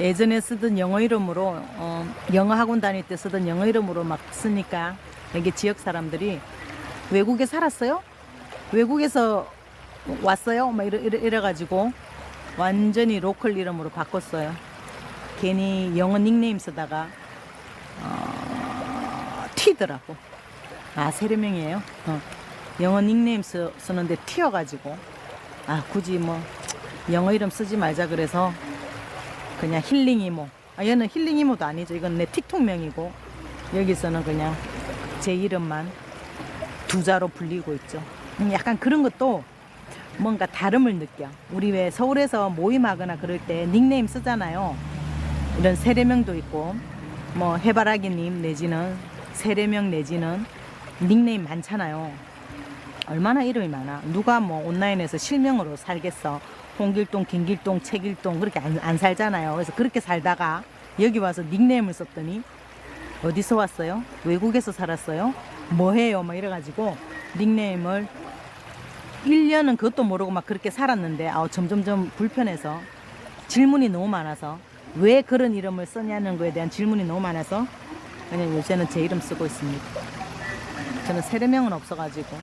예전에 쓰던 영어 이름으로 어, 영어 학원 다닐 때 쓰던 영어 이름으로 막 쓰니까 여기 지역 사람들이 외국에 살았어요? 외국에서 왔어요? 막 이래, 이래, 이래가지고 완전히 로컬 이름으로 바꿨어요. 괜히 영어 닉네임 쓰다가 어, 튀더라고. 아 세례 명이에요. 어. 영어 닉네임 쓰, 쓰는데 튀어가지고 아 굳이 뭐 영어 이름 쓰지 말자 그래서 그냥 힐링 이모. 아 얘는 힐링 이모도 아니죠. 이건 내 틱톡명이고 여기서는 그냥 제 이름만 두 자로 불리고 있죠. 음, 약간 그런 것도 뭔가 다름을 느껴. 우리 왜 서울에서 모임하거나 그럴 때 닉네임 쓰잖아요. 이런 세례명도 있고 뭐 해바라기님 내지는 세례명 내지는 닉네임 많잖아요. 얼마나 이름이 많아. 누가 뭐 온라인에서 실명으로 살겠어. 홍길동, 김길동, 최길동 그렇게 안, 안 살잖아요. 그래서 그렇게 살다가 여기 와서 닉네임을 썼더니 어디서 왔어요? 외국에서 살았어요? 뭐 해요? 막 이래가지고 닉네임을 1년은 그것도 모르고 막 그렇게 살았는데 아, 점점점 불편해서 질문이 너무 많아서 왜 그런 이름을 쓰냐는 거에 대한 질문이 너무 많아서 그냥 요새는 제 이름 쓰고 있습니다. 저는 세례명은 없어가지고